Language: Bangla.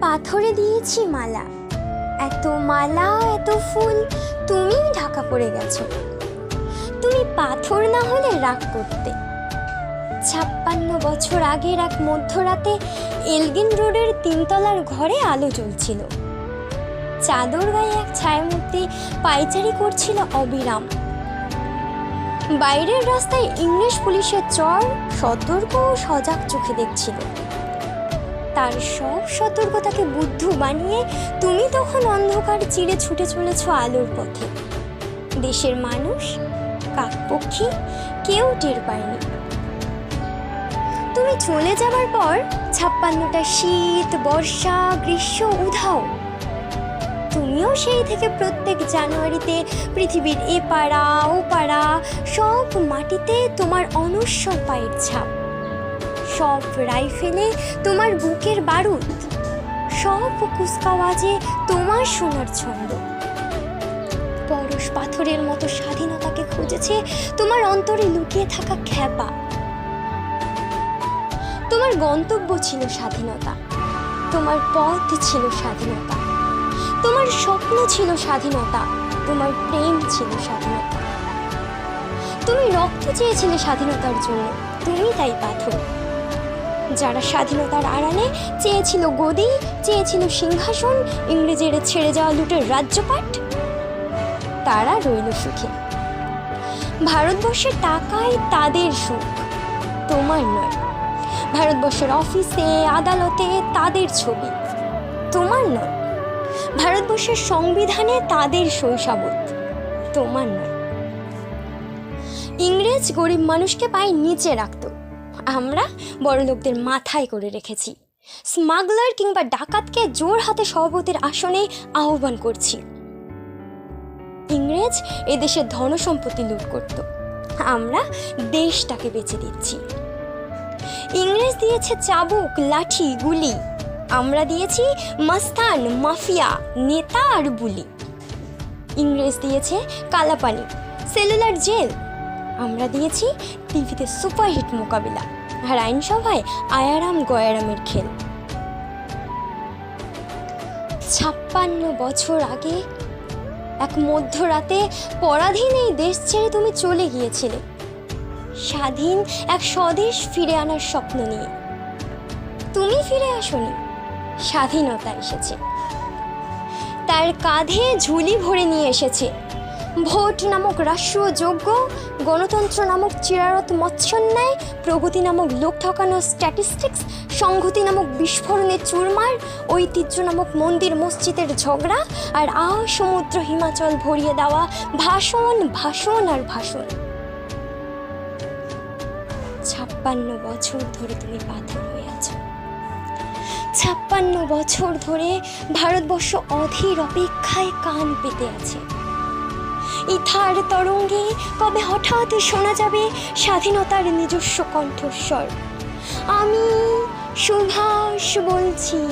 পাথরে দিয়েছি মালা। এত মালা, এত ফুল তুমি ঢাকা পড়ে গেছো। তুমি পাথর না হলে রাগ করতে। ছাপ্পান্ন বছর আগের এক মধ্যরাতে এলগিন রোডের তিনতলার ঘরে আলো জ্বলছিল। চাদর গায়ে এক ছায়ামূর্তি পাইচারি করছিল অবিরাম। বাইরের রাস্তায় ইংলিশ পুলিশের চর সতর্ক ও সজাগ চোখে দেখছিল। তার সব সতর্কতাকে বুদ্ধ বানিয়ে তুমি তখন অন্ধকার চিরে ছুটে চলেছ আলোর পথে। দেশের মানুষ, কাকপক্ষী কেউ টের পায়নি। তুমি চলে যাবার পর ছাপ্পান্নটা শীত, বর্ষা, গ্রীষ্ম, উধাও। তুমিও সেই থেকে প্রত্যেক জানুয়ারিতে পৃথিবীর এ পাড়া, ও পাড়া, সব মাটিতে তোমার অনশ্বর পায়ের ছাপ। সব রাইফেলে তোমার বুকের বারুদ, সব কুচকাওয়াজে তোমার সোনার ছন্দ। পরশ পাথরের মতো স্বাধীনতাকে খুঁজেছে তোমার অন্তরে লুকিয়ে থাকা খ্যাপা। তোমার গন্তব্য ছিল স্বাধীনতা, তোমার পথ ছিল স্বাধীনতা, তোমার স্বপ্ন ছিল স্বাধীনতা, তোমার প্রেম ছিল স্বাধীনতা। তুমি রক্ত চেয়েছিলে স্বাধীনতার জন্য, তুমি তাই পাথর। যারা স্বাধীনতার আড়ালে চেয়েছিল গদি, চেয়েছিল সিংহাসন, ইংরেজের ছেড়ে যাওয়া লুটের রাজ্যপাট, তারা রইল সুখে। ভারতবর্ষের টাকায় তাদের সুখ, তোমার নয়। ভারতবর্ষের অফিসে, আদালতে তাদের ছবি, তোমার নয়। ভারতবর্ষের সংবিধানে তাদের শৈশবত, তোমার নয়। ইংরেজ গরিব মানুষকে পায়ে নিচে রাখতো আমরা বড়লোকদের মাথায় করে রেখেছি। স্মাগলার কিংবা ডাকাতকে জোর হাতে সভাপতির আসনে আহ্বান করছি। ইংরেজ এদেশের ধনসম্পত্তি লুট করত। আমরা দেশটাকে বেঁচে দিচ্ছি। ইংরেজ দিয়েছে চাবুক, লাঠি, গুলি। আমরা দিয়েছি মাস্তান, মাফিয়া, নেতা আর বুলি। ইংরেজ দিয়েছে কালাপানি, সেলুলার জেল আমরা দিয়েছি টিভিতে সুপারহিট মোকাবিলা আর আইনসভায় আয়ারাম গয়ারামের খেল। ছাপ্পান্ন বছর আগে এক মধ্যরাতে পরাধীন এই দেশ ছেড়ে তুমি চলে গিয়েছিলে। স্বাধীন এক স্বদেশ ফিরে আনার স্বপ্ন নিয়ে। তুমি ফিরে আসনি, স্বাধীনতা এসেছে। তার কাঁধে ঝুলি ভরে নিয়ে এসেছে ভোট নামক রাষ্ট্রীয় যোগ্য গণতন্ত্র নামক চিরারত মৎস্যন্যায়, প্রগতি নামক লোক ঠকানো স্ট্যাটিস্টিক্স সংহতি নামক বিস্ফোরণের চুরমার, ঐতিহ্য নামক মন্দির মসজিদের ঝগড়া আর আ সমুদ্র হিমাচল ভরিয়ে দেওয়া ভাষণ ভাষণ আর ভাষণ। ছাপ্পান্ন বছর ধরে তুমি পাথর হয়ে আছো। ছাপ্পান্ন বছর ধরে ভারতবর্ষ অধীর অপেক্ষায় কান পেতে আছে। ইথার তরঙ্গে কবে হঠাৎ শোনা যাবে স্বাধীনতার নিজস্ব কণ্ঠস্বর? আমি সুভাষ বলছি।